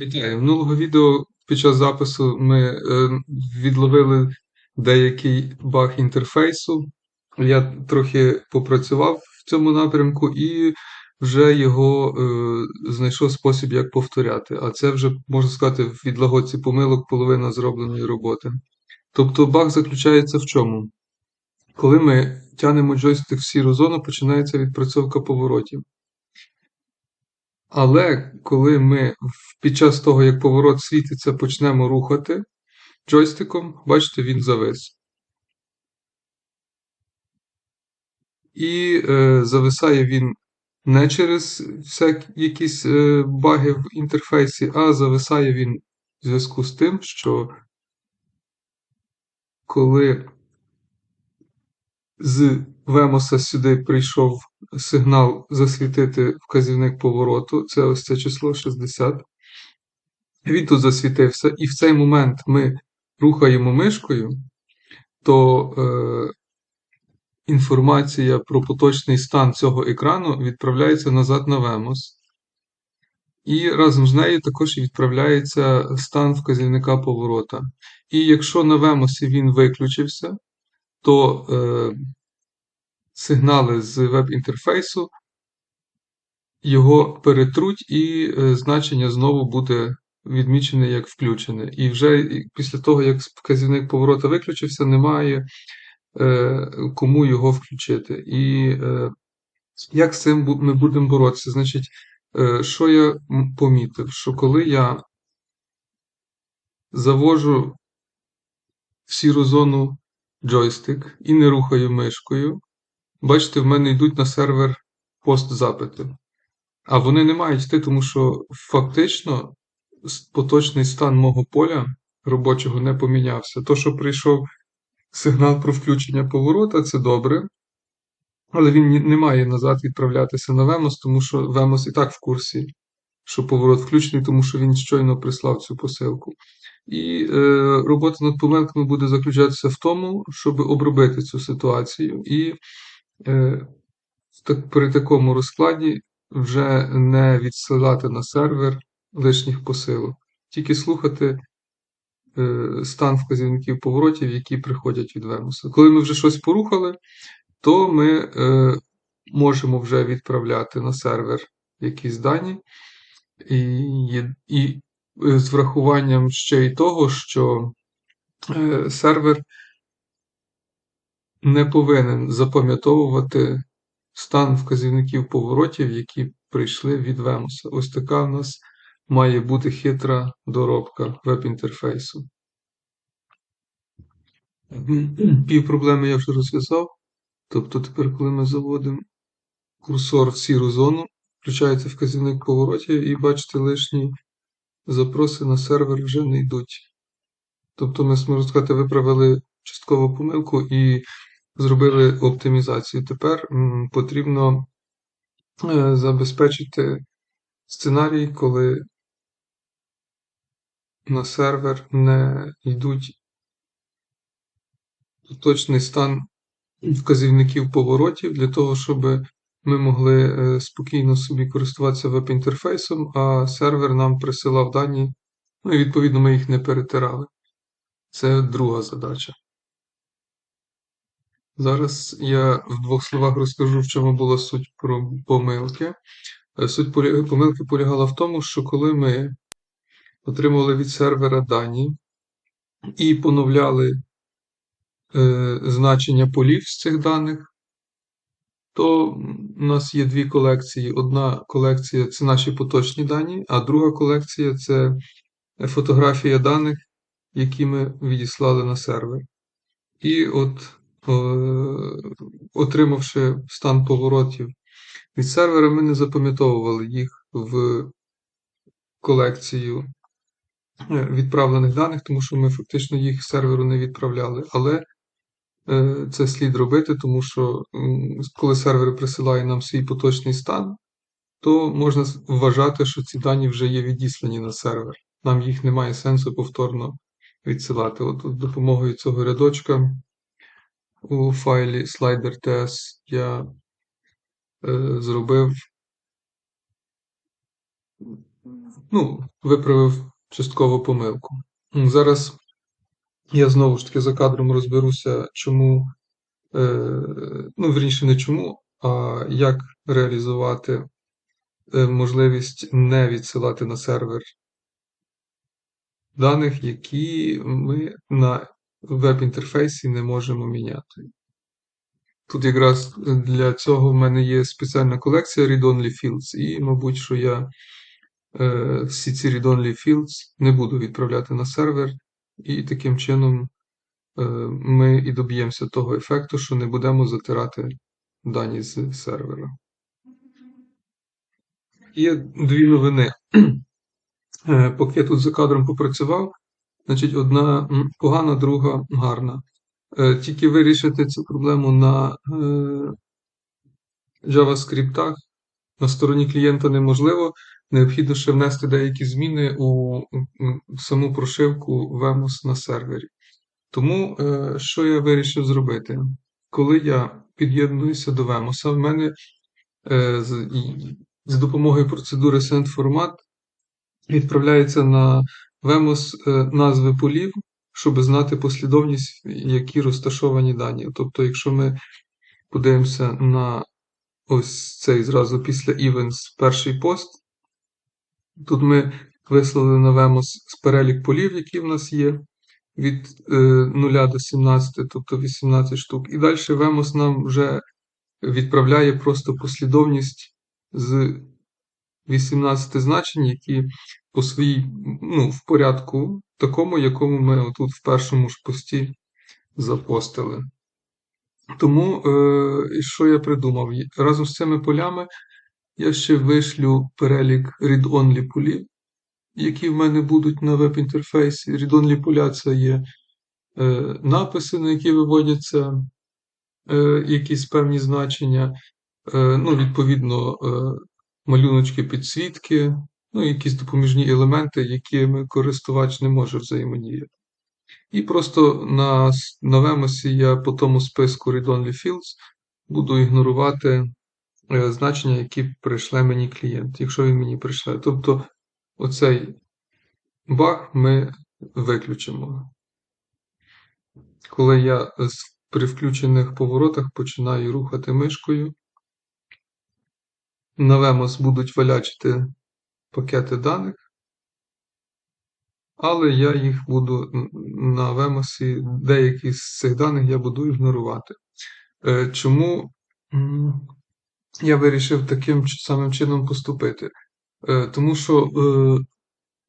Вітаю. Минулого відео під час запису ми е, відловили деякий баг інтерфейсу. Я трохи попрацював в цьому напрямку і вже його е, знайшов спосіб, як повторяти. А це вже, можна сказати, в відлагодці помилок половина зробленої роботи. Тобто баг заключається в чому? Коли ми тянемо джойстик в сіру зону, починається відпрацьовка поворотів. Але коли ми під час того, як поворот світиться, почнемо рухати джойстиком, бачите, він завис. І е, зависає він не через всякі якісь е, баги в інтерфейсі, а зависає він в зв'язку з тим, що коли з Вемоса сюди прийшов сигнал засвітити вказівник повороту, це ось це число 60. Він тут засвітився, і в цей момент ми рухаємо мишкою, то е, інформація про поточний стан цього екрану відправляється назад на Vemos. І разом з нею також відправляється стан вказівника поворота. І якщо на Vemos він виключився, то е, сигнали з веб-інтерфейсу його перетруть, і е, значення знову буде відмічене як включене. І вже після того, як вказівник поворота виключився, немає е, кому його включити. І е, як з цим ми будемо боротися? Значить, е, що я помітив? Що коли я завожу в сіру зону джойстик і не рухаю мишкою, бачите, в мене йдуть на сервер пост-запити. А вони не мають йти, тому що фактично поточний стан мого поля робочого не помінявся. То, що прийшов сигнал про включення поворота, це добре. Але він не має назад відправлятися на Вемос, тому що Вемос і так в курсі, що поворот включений, тому що він щойно прислав цю посилку. І е, робота над помилками буде заключатися в тому, щоб обробити цю ситуацію. І е, так, при такому розкладі вже не відсилати на сервер лишніх посилок, тільки слухати е, стан вказівників поворотів, які приходять від Вемуса. Коли ми вже щось порухали, то ми е, можемо вже відправляти на сервер якісь дані, і, і з врахуванням ще й того, що е, сервер не повинен запам'ятовувати стан вказівників поворотів, які прийшли від Вемуса. Ось така в нас має бути хитра доробка веб-інтерфейсу. Пів проблеми я вже розв'язав. Тобто тепер, коли ми заводимо курсор в сіру зону, включається вказівник поворотів, і бачите, лишні запроси на сервер вже не йдуть. Тобто, ми, можна сказати, виправили часткову помилку і зробили оптимізацію. Тепер потрібно е, забезпечити сценарій, коли на сервер не йдуть точний стан вказівників поворотів для того, щоб ми могли е, спокійно собі користуватися веб-інтерфейсом, а сервер нам присилав дані, ну і відповідно ми їх не перетирали. Це друга задача. Зараз я в двох словах розкажу, в чому була суть про помилки. Е, суть помилки полягала в тому, що коли ми отримували від сервера дані і поновляли е, значення полів з цих даних, то у нас є дві колекції. Одна колекція це наші поточні дані, а друга колекція це фотографія даних, які ми відіслали на сервер. І от Е, отримавши стан поворотів від сервера, ми не запам'ятовували їх в колекцію е, відправлених даних, тому що ми фактично їх серверу не відправляли. Але це слід робити, тому що коли сервер присилає нам свій поточний стан, то можна вважати, що ці дані вже є відіслані на сервер. Нам їх немає сенсу повторно відсилати. От допомогою цього рядочка у файлі slider.ts я е, зробив ну, виправив частково помилку. Зараз я знову ж таки за кадром розберуся, чому, е, ну, вірніше, не чому, а як реалізувати е, можливість не відсилати на сервер даних, які ми на веб-інтерфейсі не можемо міняти. Тут якраз для цього в мене є спеціальна колекція Read-Only Fields, і, мабуть, що я е, всі ці Read-Only Fields не буду відправляти на сервер, і таким чином е, ми і доб'ємося того ефекту, що не будемо затирати дані з сервера. Є дві новини. Е, поки я тут за кадром попрацював, значить, одна погана, друга гарна. Е, тільки вирішити цю проблему на JavaScript на стороні клієнта неможливо. Необхідно ще внести деякі зміни у саму прошивку VMOS на сервері. Тому, що я вирішив зробити? Коли я під'єднуюся до VMOS, в мене з допомогою процедури SendFormat відправляється на VMOS е, назви полів, щоб знати послідовність, які розташовані дані. Тобто, якщо ми подивимося на ось цей зразу після Events перший пост, тут ми вислали на з перелік полів, які в нас є. Від 0 е, до 17, тобто 18 штук. І далі VMOS нам вже відправляє просто послідовність з 18 значень, які по своїй, ну, в порядку такому, якому ми отут в першому ж пості запостили. Тому, е, що я придумав? Разом з цими полями я ще вишлю перелік read-only полів, які в мене будуть на веб-інтерфейсі. Read-only поля це є е, написи, на які виводяться е, якісь певні значення. Е, ну, Відповідно, е, малюночки підсвітки, ну, якісь допоміжні елементи, якими користувач не може взаємодіяти. І просто на новому я по тому списку Read-Only Fields буду ігнорувати значення, які прийшле мені клієнт, якщо він мені прийшле. Тобто оцей баг ми виключимо. Коли я при включених поворотах починаю рухати мишкою, на Vemos будуть валячити пакети даних, але я їх буду на Вемосі, деякі з цих даних я буду ігнорувати. Е, чому я вирішив таким самим чином поступити? Е, тому що е,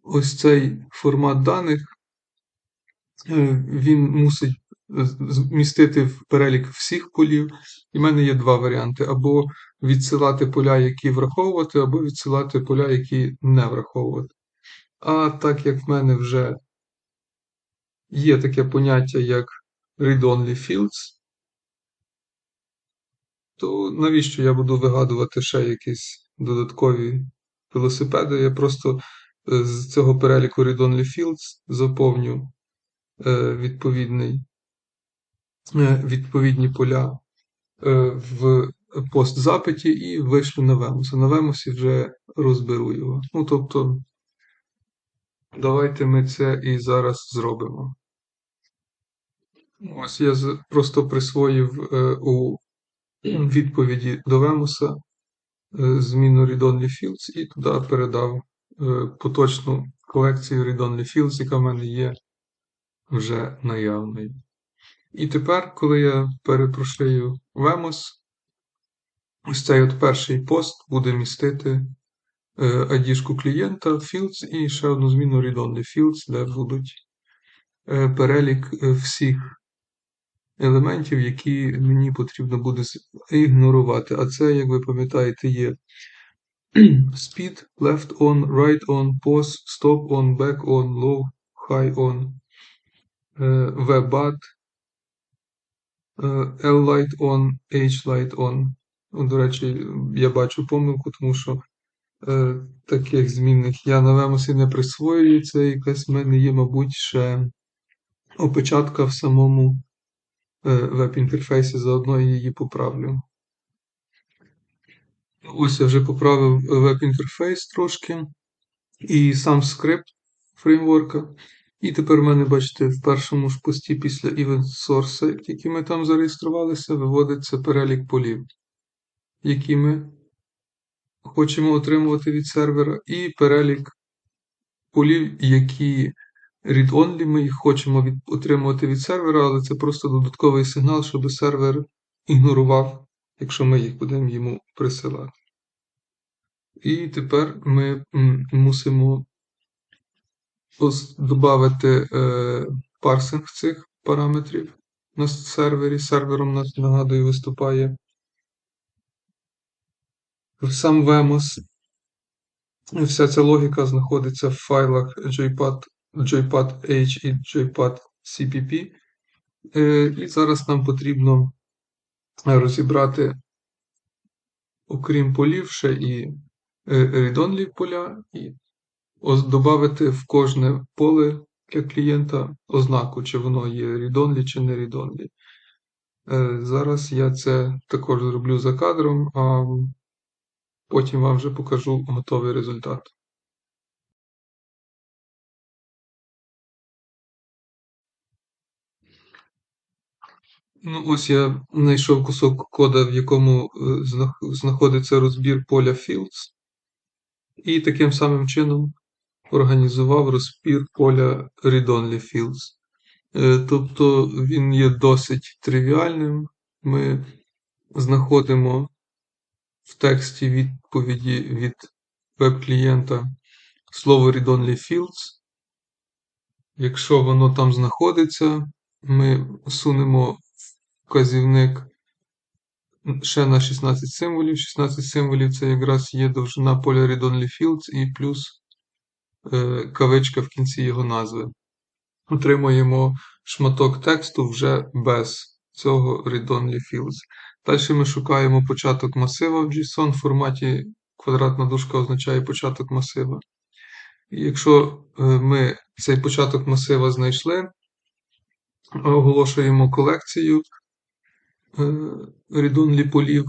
ось цей формат даних він мусить змістити в перелік всіх полів. І в мене є два варіанти: або відсилати поля, які враховувати, або відсилати поля, які не враховувати. А так як в мене вже є таке поняття, як read-only fields, то навіщо я буду вигадувати ще якісь додаткові велосипеди? Я просто е, з цього переліку read-only fields заповню е, відповідний, е, відповідні поля в постзапиті і вийшлю на Вемус. На Вемусі вже розберу його. Ну, тобто, давайте ми це і зараз зробимо. Ось я просто присвоїв у відповіді до Вемуса е, зміну read-only fields і туди передав е, поточну колекцію read-only fields, яка в мене є вже наявною. І тепер, коли я перепрошую Vemos, ось цей от перший пост буде містити ID-шку клієнта, fields і ще одну зміну read-only fields, де будуть перелік всіх елементів, які мені потрібно буде ігнорувати. А це, як ви пам'ятаєте, є speed, left on, right on, pause, stop on, back on, low, high on, VBAT, L-light on, H-light on. До речі, я бачу помилку, тому що е, таких змінних я на Вемосі не присвоюю. Це якась в мене є, мабуть, ще опечатка в самому Е, веб-інтерфейсі, заодно її поправлю. Ось я вже поправив веб-інтерфейс трошки. і сам скрипт фреймворка. І тепер в мене, бачите, в першому ж пості після Event Source, як тільки ми там зареєструвалися, виводиться перелік полів, які ми хочемо отримувати від сервера, і перелік полів, які read-only, ми їх хочемо від, отримувати від сервера, але це просто додатковий сигнал, щоб сервер ігнорував, якщо ми їх будемо йому присилати. І тепер ми мусимо додати е, парсинг цих параметрів на сервері. Сервером нас, нагадую, виступає сам VMOS. Вся ця логіка знаходиться в файлах joypad, joypad-h і joypad-cpp. Е, і зараз нам потрібно розібрати, окрім полів, ще і е, read-only поля, і додати в кожне поле для клієнта ознаку, чи воно є read-only чи не read-only. Е, зараз я це також зроблю за кадром, а потім вам вже покажу готовий результат. Ну, ось я знайшов кусок кода, в якому е, знаходиться розбір поля fields, і таким самим чином організував розбір поля read-only fields. Е, тобто він є досить тривіальним. Ми знаходимо в тексті відповіді від веб-клієнта слово read-only fields. Якщо воно там знаходиться, ми сунемо вказівник ще на 16 символів. 16 символів це якраз є довжина поля read-only fields і плюс е, кавичка в кінці його назви. Отримуємо шматок тексту вже без цього read-only fields. Далі ми шукаємо початок масива в JSON в форматі квадратна дужка означає початок масива. Якщо е, ми цей початок масива знайшли, оголошуємо колекцію е, read-only полів.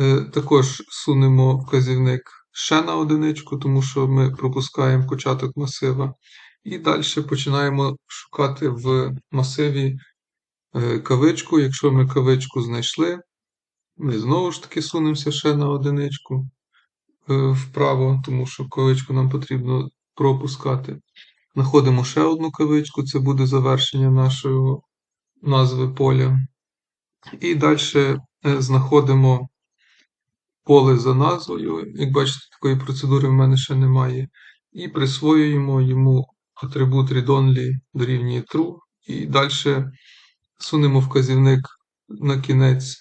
Е, також сунемо вказівник ще на одиничку, тому що ми пропускаємо початок масива. І далі починаємо шукати в масиві Е, кавичку. Якщо ми кавичку знайшли, ми знову ж таки сунемося ще на одиничку вправо, тому що кавичку нам потрібно пропускати. Знаходимо ще одну кавичку, це буде завершення нашої назви поля. І далі е, знаходимо поле за назвою. Як бачите, такої процедури в мене ще немає. І присвоюємо йому атрибут read-only дорівнює true. І далі Сунемо вказівник на кінець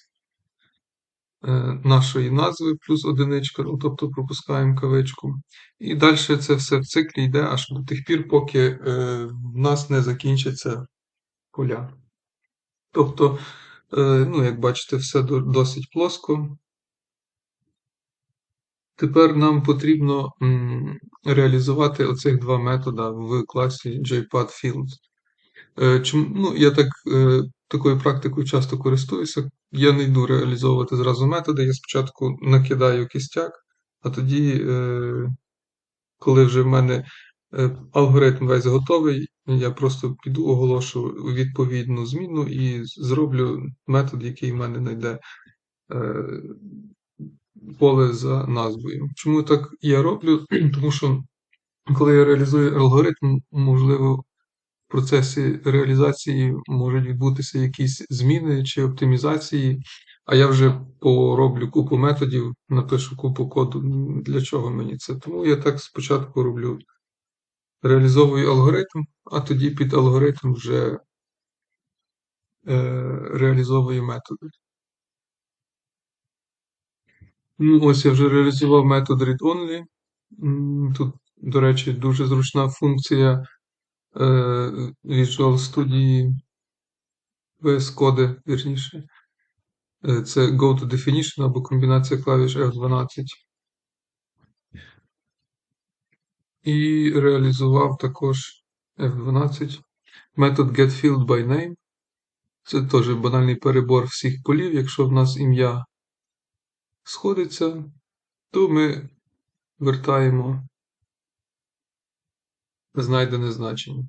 е, нашої назви плюс одиничка, ну, тобто пропускаємо кавичку. І далі це все в циклі йде аж до тих пір, поки е, в нас не закінчаться поля. Тобто, ну, як бачите, все досить плоско. Тепер нам потрібно реалізувати оцих два методи в класі JPad Е, чому, ну, Я так, е, такою практикою часто користуюся. Я не йду реалізовувати зразу методи. Я спочатку накидаю кістяк, а тоді, е, коли вже в мене алгоритм весь готовий, я просто піду оголошу відповідну зміну і зроблю метод, який в мене знайде поле за назвою. Чому так я роблю? Тому що коли я реалізую алгоритм, можливо, в процесі реалізації можуть відбутися якісь зміни чи оптимізації, а я вже пороблю купу методів, напишу купу коду. Для чого мені це? Тому я так спочатку роблю, реалізовую алгоритм, а тоді під алгоритм вже е, реалізовую методи. Ну, Ось я вже реалізував метод read-only. Тут, до речі, дуже зручна функція Е, Visual Studio VS Code, вірніше. Е, це Go to Definition або комбінація клавіш F12. І реалізував також F12 метод getFieldByName. Це теж банальний перебор всіх полів. Якщо в нас ім'я сходиться, то ми вертаємо знайдене значення.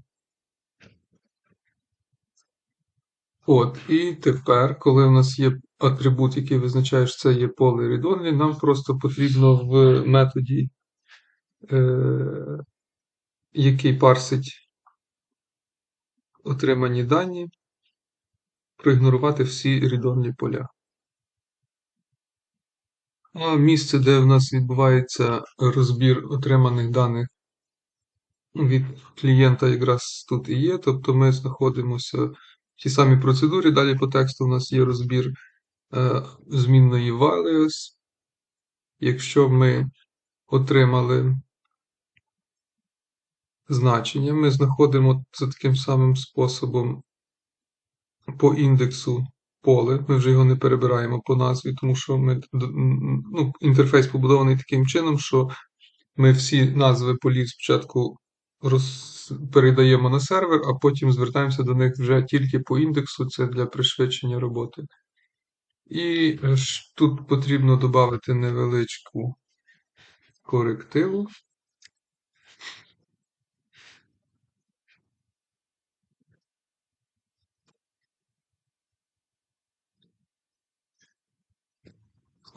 От, і тепер, коли у нас є атрибут, який визначає, що це є поле read-only, нам просто потрібно в методі, який парсить отримані дані, проігнорувати всі read-only поля. А місце, де в нас відбувається розбір отриманих даних від клієнта, якраз тут і є. Тобто ми знаходимося в тій самій процедурі. Далі по тексту у нас є розбір е, змінної values. Якщо ми отримали значення, ми знаходимо за таким самим способом по індексу поле. Ми вже його не перебираємо по назві, тому що ми, ну, інтерфейс побудований таким чином, що ми всі назви полів спочатку роз... передаємо на сервер, а потім звертаємося до них вже тільки по індексу, це для пришвидшення роботи. І е, тут потрібно додати невеличку корективу.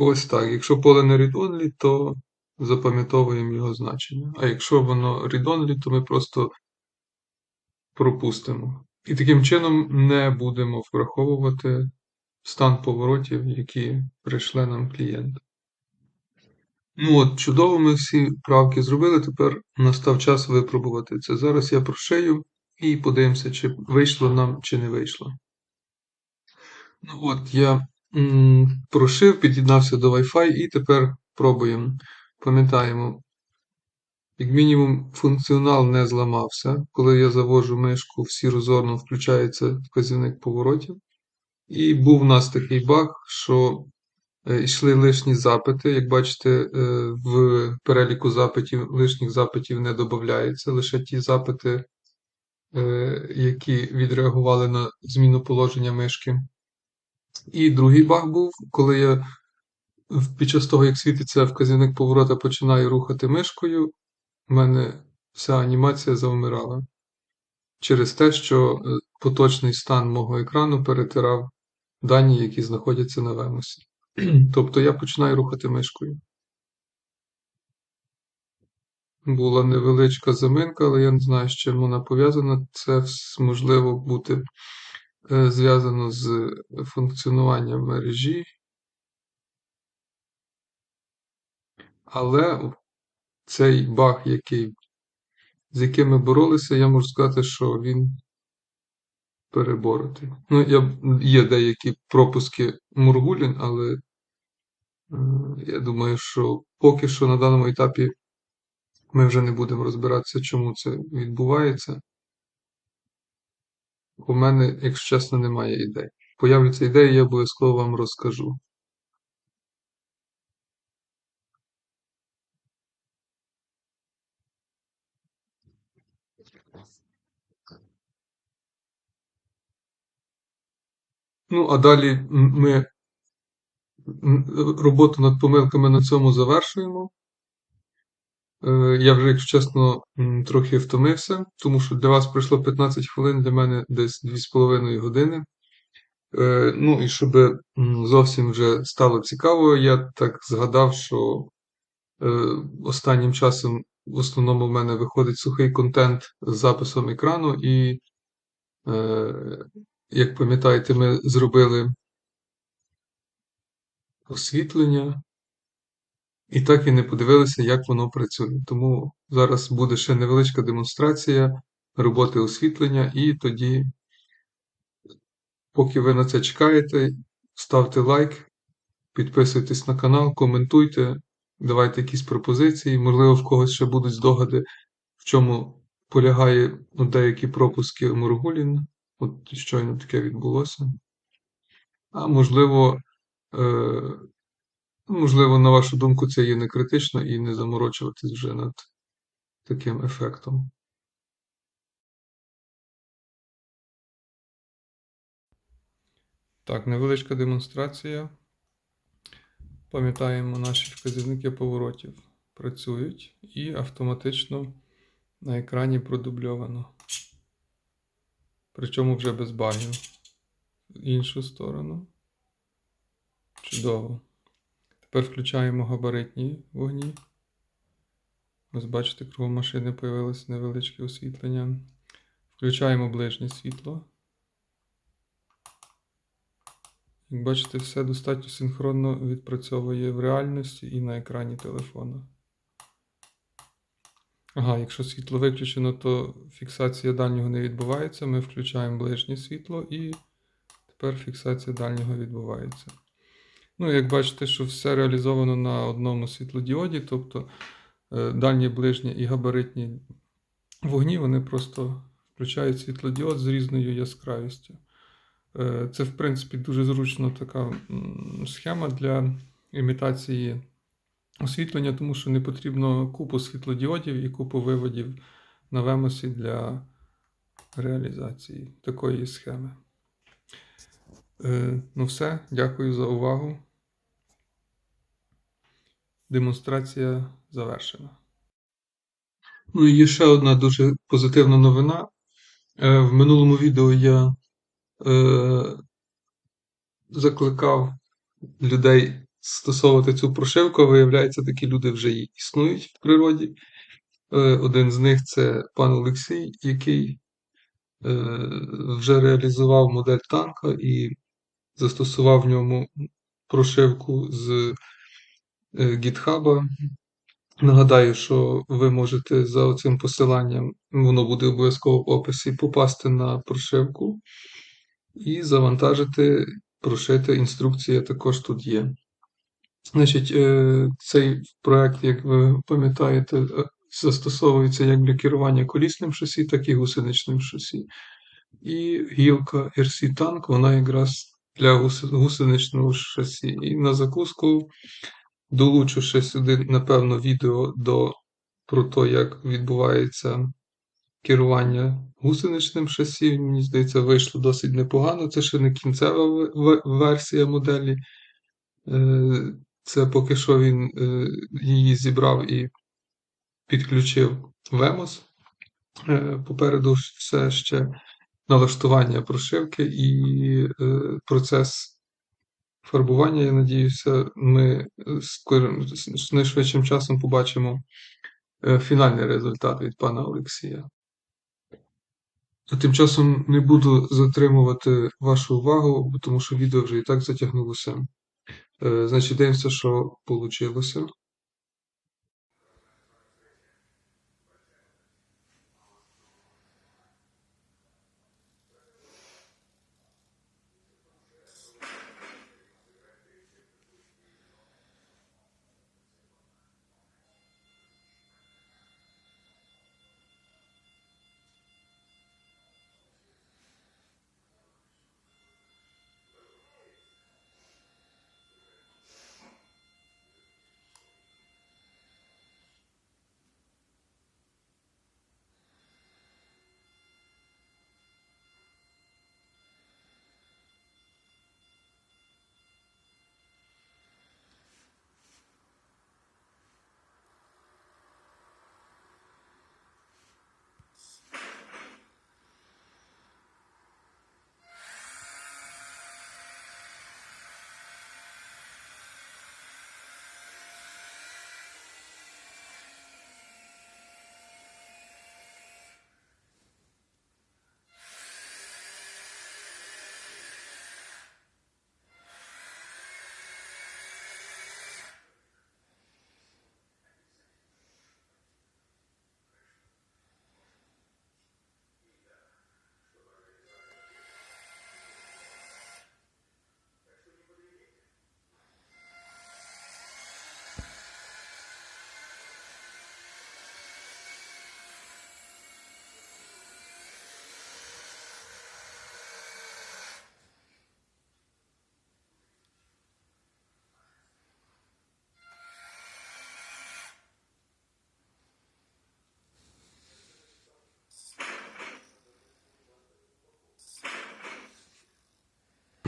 Ось так. Якщо поле не read-only, то запам'ятовуємо його значення. А якщо воно read-only, то ми просто пропустимо. І таким чином не будемо враховувати стан поворотів, які прийшли нам клієнт. Ну от, чудово, ми всі правки зробили. Тепер настав час випробувати це. Зараз я прошию і подивимося, чи вийшло нам, чи не вийшло. Ну от, я прошив, під'єднався до Wi-Fi і тепер пробуємо. Пам'ятаємо, як мінімум, функціонал не зламався. Коли я завожу мишку в сіру зону, включається вказівник поворотів. І був у нас такий баг, що е, йшли лишні запити. Як бачите, е, в переліку запитів лишніх запитів не додається, лише ті запити, е, які відреагували на зміну положення мишки. І другий баг був, коли я під час того, як світиться вказівник поворота, починаю рухати мишкою, в мене вся анімація завмирала. Через те, що поточний стан мого екрану перетирав дані, які знаходяться на вемосі. Тобто я починаю рухати мишкою. Була невеличка заминка, але я не знаю, з чим вона пов'язана. Це можливо бути е, зв'язано з функціонуванням мережі. Але цей баг, який, з яким ми боролися, я можу сказати, що він переборотий. Ну, я, є деякі пропуски Мургулін, але е, я думаю, що поки що на даному етапі ми вже не будемо розбиратися, чому це відбувається. У мене, якщо чесно, немає ідей. Появляться ідеї, я обов'язково вам розкажу. Ну, а далі ми роботу над помилками на цьому завершуємо. Е, я вже, якщо чесно, трохи втомився, тому що для вас пройшло 15 хвилин, для мене десь 2,5 години. Е, ну і щоб зовсім вже стало цікаво, я так згадав, що е, останнім часом в основному в мене виходить сухий контент з записом екрану, і, як пам'ятаєте, ми зробили освітлення. І так і не подивилися, як воно працює. Тому зараз буде ще невеличка демонстрація роботи освітлення, і тоді, поки ви на це чекаєте, ставте лайк, підписуйтесь на канал, коментуйте, давайте якісь пропозиції. Можливо, в когось ще будуть здогади, в чому полягає ну, деякі пропуски Мургулін. От щойно таке відбулося. А можливо. Е Можливо, на вашу думку, це є не критично і не заморочуватись вже над таким ефектом. Так, невеличка демонстрація. Пам'ятаємо, наші вказівники поворотів працюють і автоматично На екрані продубльовано. Причому вже без багів. В іншу сторону. Чудово. Тепер включаємо габаритні вогні. Ось бачите, кругом машини появилося невеличке освітлення. Включаємо ближнє світло. Як бачите, все достатньо синхронно відпрацьовує в реальності і на екрані телефона. Ага, якщо світло виключено, то фіксація дальнього не відбувається. Ми включаємо ближнє світло і тепер фіксація дальнього відбувається. Ну, як бачите, що все реалізовано на одному світлодіоді, тобто е, дальні, ближні і габаритні вогні, вони просто включають світлодіод з різною яскравістю. Е, Це, в принципі, дуже зручно така схема для імітації освітлення, тому що не потрібно купу світлодіодів і купу виводів на вемосі для реалізації такої схеми. Е, Ну, все, дякую за увагу. Демонстрація завершена. Ну і є ще одна дуже позитивна новина. Е, В минулому відео я е, закликав людей стосовувати цю прошивку. Виявляється, такі люди вже існують в природі. Е, Один з них це пан Олексій, який е, вже реалізував модель танка і застосував в ньому прошивку з е, GitHub. Нагадаю, що ви можете за цим посиланням, воно буде обов'язково в описі, попасти на прошивку і завантажити, прошити. Інструкція також тут є. Значить, е, цей проект, як ви пам'ятаєте, е, застосовується як для керування колісним шасі, так і гусеничним шасі. І гілка RC Tank, вона якраз для гусеничного шасі. І на закуску долучу ще сюди, напевно, відео до, про те, як відбувається керування гусеничним шасі. Мені здається, вийшло досить непогано. Це ще не кінцева версія моделі. Е, Це поки що він е, її зібрав і підключив Vemos. Е, Попереду все ще налаштування прошивки і процес фарбування, я надіюся, ми з найшвидшим часом побачимо е, фінальний результат від пана Олексія. А тим часом не буду затримувати вашу увагу, тому що відео вже і так затягнулося. Е, Значить, дивимося, що вийшло.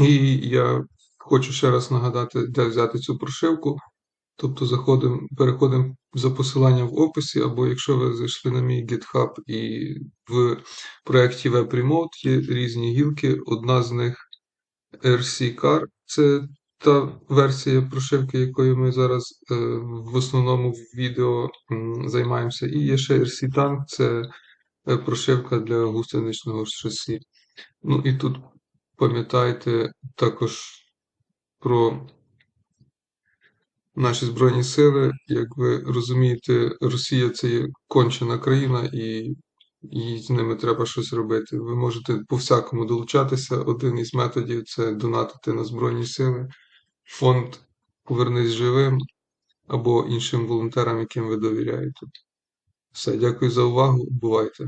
І я хочу ще раз нагадати, де взяти цю прошивку. Тобто заходимо, переходимо за посиланням в описі, або якщо ви зайшли на мій GitHub і в проєкті WebRemote є різні гілки, одна з них RC-Car, це та версія прошивки, якою ми зараз е, в основному в відео м, займаємося. І є ще RC-Tank, це е, прошивка для гусеничного шасі. Ну і тут пам'ятайте також про наші Збройні сили. Як ви розумієте, Росія це є кончена країна, і, і з ними треба щось робити. Ви можете по-всякому долучатися. Один із методів це донатити на Збройні сили, фонд Повернись живим або іншим волонтерам, яким ви довіряєте. Все, дякую за увагу. Бувайте!